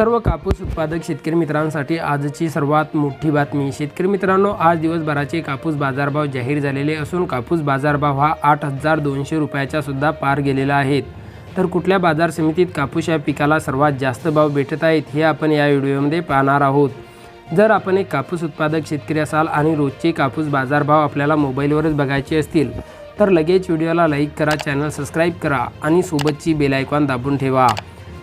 सर्व कापूस उत्पादक शेतकरी मित्रांसाठी आजची सर्वात मोठी बातमी. शेतकरी मित्रांनो आज दिवसभराचे कापूस बाजारभाव जाहीर झालेले असून कापूस बाजारभाव हा आठ हजार दोनशे रुपयाचा सुद्धा पार गेलेला आहे. तर कुठल्या बाजार समितीत कापूस या पिकाला सर्वात जास्त भाव भेटत आहेत हे आपण या व्हिडिओमध्ये पाहणार आहोत. जर आपण एक कापूस उत्पादक शेतकरी असाल आणि रोजचे कापूस बाजारभाव आपल्याला मोबाईलवरच बघायचे असतील तर लगेच व्हिडिओला लाईक करा चॅनल सबस्क्राईब करा आणि सोबतची बेल आयकॉन दाबून ठेवा.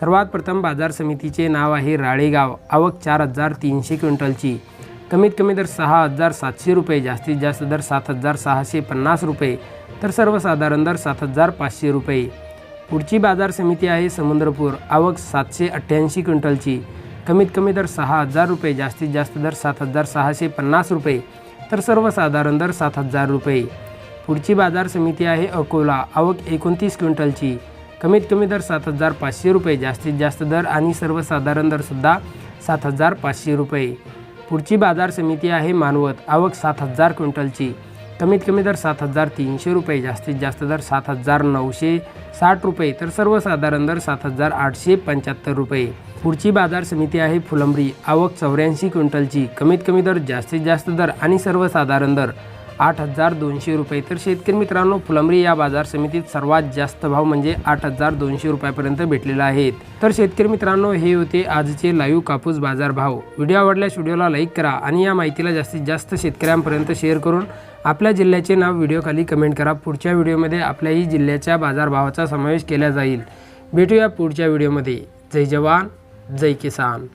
सर्वात प्रथम बाजार समितीचे नाव आहे राळेगाव. आवक चार हजार तीनशे क्विंटलची. कमीत कमी दर सहा हजार सातशे रुपये जास्तीत जास्त दर सात हजार सहाशे पन्नास रुपये तर सर्वसाधारण दर सात हजार पाचशे रुपये. पुढची बाजार समिती आहे समुद्रपूर. आवक सातशे अठ्ठ्याऐंशी क्विंटलची. कमीत कमी दर सहा हजार रुपये जास्तीत जास्त दर सात हजार सहाशे पन्नास रुपये तर सर्वसाधारण दर सात हजार रुपये. पुढची बाजार समिती आहे अकोला. आवक एकोणतीस क्विंटलची. कमीत कमी दर सात हजार पाचशे रुपये जास्तीत जास्त दर आणि सर्वसाधारण दरसुद्धा सात हजार पाचशे रुपये. पुढची बाजार समिती आहे मानवत आवक सात हजार क्विंटलची. कमीत कमी दर सात हजार तीनशे रुपये जास्तीत जास्त दर सात हजार नऊशे साठ रुपये तर सर्वसाधारण दर सात हजार आठशे पंच्याहत्तर रुपये. पुढची बाजार समिती आहे फुलंबरी आवक चौऱ्याऐंशी क्विंटलची. कमीत कमी दर जास्तीत जास्त दर आणि सर्वसाधारण दर. आठ हजार दोनशे रुपये. तर शेतकरी मित्रांनो फुलंब्री या बाजार समितीत सर्वात जास्त भाव म्हणजे आठ हजार दोनशे रुपयापर्यंत भेटलेला आहे. तर शेतकरी मित्रांनो हे होते आजचे लाईव्ह कापूस बाजार भाव. व्हिडिओ आवडल्यास व्हिडिओला लाईक करा आणि या माहितीला जास्तीत जास्त शेतकऱ्यांपर्यंत शेअर करून आपल्या जिल्ह्याचे नाव व्हिडिओखाली कमेंट करा. पुढच्या व्हिडिओमध्ये आपल्याही जिल्ह्याच्या बाजारभावाचा समावेश केला जाईल. भेटूया पुढच्या व्हिडिओमध्ये. जय जवान जय किसान.